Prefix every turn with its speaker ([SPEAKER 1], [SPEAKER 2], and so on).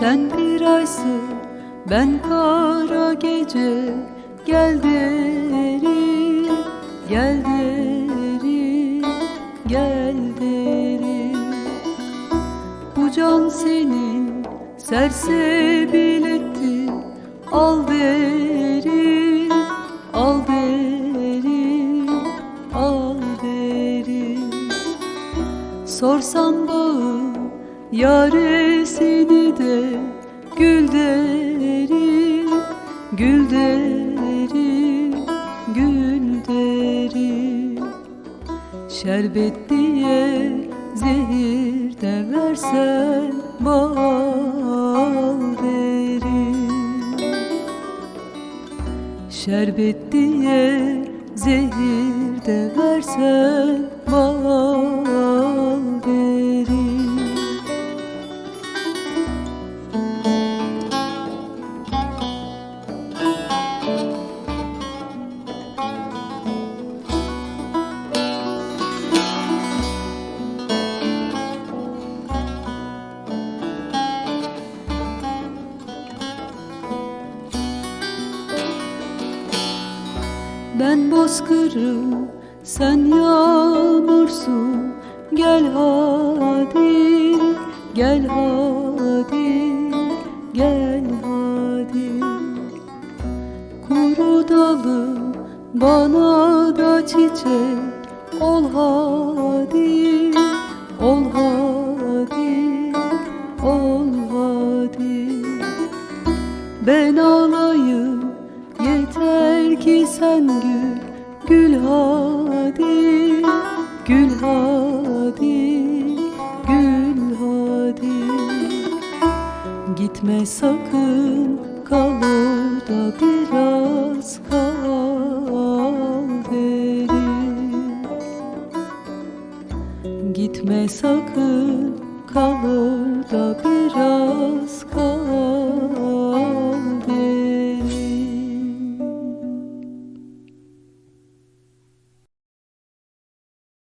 [SPEAKER 1] Sen bir aysın ben kara gece. Gel derim gel derim gel derim Bu can senin sersebil etti Al derim al derim al derim Sorsan bağı yaresini de Gül derim, gül derim, gül derim. Şerbet diye zehir de versen bal derim Şerbet diye zehir de versen bal derim Ben bozkırım, sen yağmursun Gel hadi, gel hadi, gel hadi. Kuru dalım bana da çiçek. Ol hadi, ol hadi, ol hadi. Ben ağlayım yeter ki sen gül Gül hadi, gül hadi, gül hadi. Gitme sakın kal orada biraz kal derim. Gitme sakın kal orada